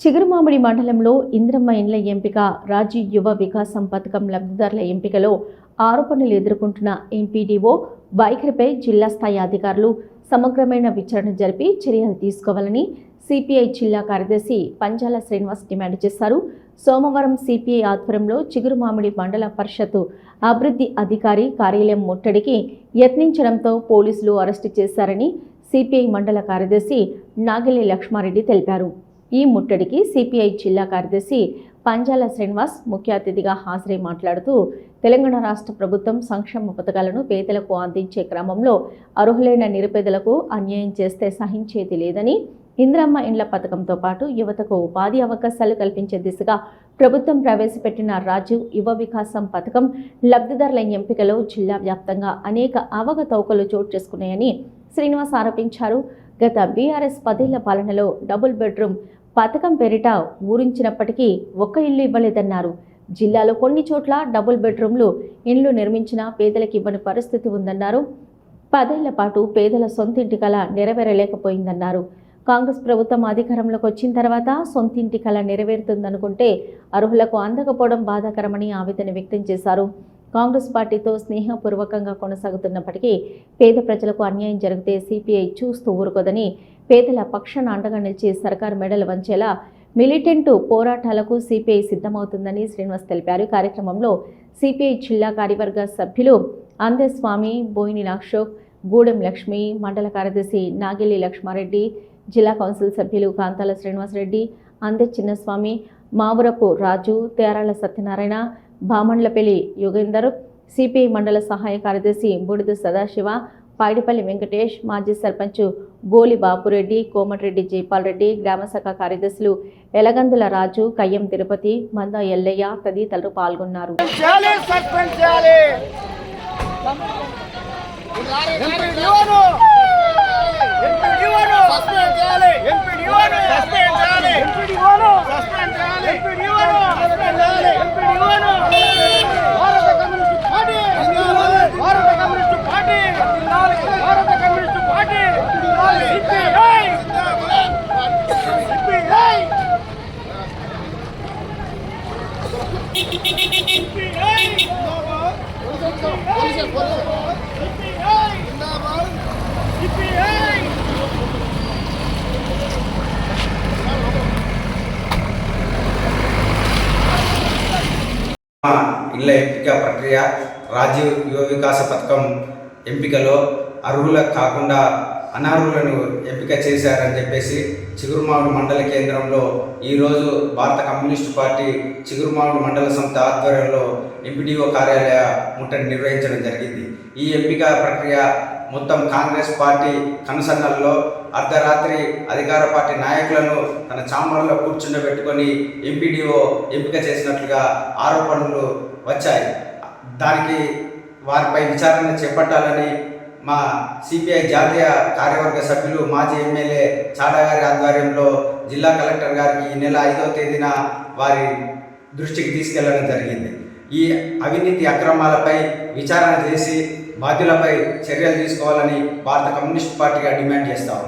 చిగురుమామిడి మండలంలో ఇంద్రమ్మ ఇండ్ల ఎంపిక రాజీ యువ వికాసం పథకం లబ్ధిదారుల ఎంపికలో ఆరోపణలు ఎదుర్కొంటున్న ఎంపీడీఓ వైఖరిపై జిల్లా స్థాయి అధికారులు సమగ్రమైన విచారణ జరిపి చర్యలు తీసుకోవాలని సిపిఐ జిల్లా కార్యదర్శి పంజాల శ్రీనివాస్ డిమాండ్ చేశారు. సోమవారం సిపిఐ ఆధ్వర్యంలో చిగురుమామిడి మండల పరిషత్ అభివృద్ధి అధికారి కార్యాలయం ముట్టడికి యత్నించడంతో పోలీసులు అరెస్టు చేశారని సిపిఐ మండల కార్యదర్శి నాగిలి లక్ష్మారెడ్డి తెలిపారు. ఈ ముట్టడికి సిపిఐ జిల్లా కార్యదర్శి పంజాల శ్రీనివాస్ ముఖ్య అతిథిగా హాజరై మాట్లాడుతూ తెలంగాణ రాష్ట్ర ప్రభుత్వం సంక్షేమ పథకాలను పేదలకు అందించే క్రమంలో అర్హులైన నిరుపేదలకు అన్యాయం చేస్తే సహించేది లేదని ఇంద్రమ్మ ఇండ్ల పథకంతో పాటు యువతకు ఉపాధి అవకాశాలు కల్పించే దిశగా ప్రభుత్వం ప్రవేశపెట్టిన రాజీవ్ యువ వికాసం పథకం లబ్ధిదారుల ఎంపికలో జిల్లా వ్యాప్తంగా అనేక అవకతవకలు చోటు చేసుకున్నాయని శ్రీనివాస్ ఆరోపించారు. గత బీఆర్ఎస్ పదేళ్ళ పాలనలో డబుల్ బెడ్రూమ్ పథకం పేరిట ఊరించినప్పటికీ ఒక్క ఇల్లు ఇవ్వలేదన్నారు. జిల్లాలో కొన్ని చోట్ల డబుల్ బెడ్రూమ్లు ఇండ్లు నిర్మించినా పేదలకు ఇవ్వని పరిస్థితి ఉందన్నారు. పదేళ్ళ పాటు పేదల సొంతింటి కళ నెరవేరలేకపోయిందన్నారు. కాంగ్రెస్ ప్రభుత్వం అధికారంలోకి వచ్చిన తర్వాత సొంతింటి కళ నెరవేరుతుందనుకుంటే అర్హులకు అందకపోవడం బాధాకరమని ఆవేదన వ్యక్తం చేశారు. కాంగ్రెస్ పార్టీతో స్నేహపూర్వకంగా కొనసాగుతున్నప్పటికీ పేద ప్రజలకు అన్యాయం జరిగితే సిపిఐ చూస్తూ ఊరుకోదని పేదల పక్షాన అండగా నిలిచి సర్కారు మెడలు వంచేలా మిలిటెంట్ పోరాటాలకు సిపిఐ సిద్ధమవుతుందని శ్రీనివాస్ తెలిపారు. కార్యక్రమంలో సిపిఐ జిల్లా కార్యవర్గ సభ్యులు అందస్వామి బోయిని అశోక్ గూడెం లక్ష్మి మండల కార్యదర్శి నాగిలి లక్ష్మారెడ్డి జిల్లా కౌన్సిల్ సభ్యులు కాంతాల శ్రీనివాసరెడ్డి అందె చిన్నస్వామి మావురపు రాజు తేరాల సత్యనారాయణ భామండ్లపల్లి యోగేందర్ సిపిఐ మండల సహాయ కార్యదర్శి బూడిద సదాశివ పాయిడిపల్లి వెంకటేష్ మాజీ సర్పంచ్ గోలి బాపురెడ్డి కోమటిరెడ్డి జైపాల్ రెడ్డి గ్రామశాఖ కార్యదర్శులు ఎలగందుల రాజు కయ్యం తిరుపతి మంద ఎల్లయ్య తదితరులు పాల్గొన్నారు. చేయాలి సస్పెండ్ చేయాలి ఎంపీడీఓను ఎంపీడీఓను సస్పెండ్ చేయాలి ఎంపీడీఓను సస్పెండ్ చేయాలి ఎంపీడీఓను సస్పెండ్ చేయాలి ఎంపీడీఓను సస్పెండ్ చేయాలి ఎంపీడీఓను భారత కమ్యూనిస్ట్ పార్టీ భారత కమ్యూనిస్ట్ పార్టీ భారత కమ్యూనిస్ట్ పార్టీ సిపిఐ సిపిఐ మా ఇళ్ళ ఎంపిక ప్రక్రియ రాజీవ్ యువ వికాస పథకం ఎంపికలో అర్హులకు కాకుండా అనర్హులను ఎంపిక చేశారని చెప్పేసి చిగురుమావుడు మండల కేంద్రంలో ఈరోజు భారత కమ్యూనిస్టు పార్టీ చిగురుమావుడు మండల సంస్థ ఆధ్వర్యంలో ఎంపీడీఓ కార్యాలయ ముట్టడి నిర్వహించడం జరిగింది. ఈ ఎంపిక ప్రక్రియ మొత్తం కాంగ్రెస్ పార్టీ కనుసన్నల్లో అర్ధరాత్రి అధికార పార్టీ నాయకులను తన చాంబర్లో కూర్చుండబెట్టుకొని ఎంపీడీఓ ఎంపిక చేసినట్లుగా ఆరోపణలు వచ్చాయి. దానికి వారిపై విచారణ చేపట్టాలని మా సిపిఐ జాతీయ కార్యవర్గ సభ్యులు మాజీ ఎమ్మెల్యే చాడగారి ఆధ్వర్యంలో జిల్లా కలెక్టర్ గారికి ఈ నెల ఐదవ తేదీన వారి దృష్టికి తీసుకెళ్ళడం జరిగింది. ఈ అవినీతి అక్రమాలపై విచారణ చేసి బాధ్యులపై చర్యలు తీసుకోవాలని భారత కమ్యూనిస్ట్ పార్టీగా డిమాండ్ చేస్తాం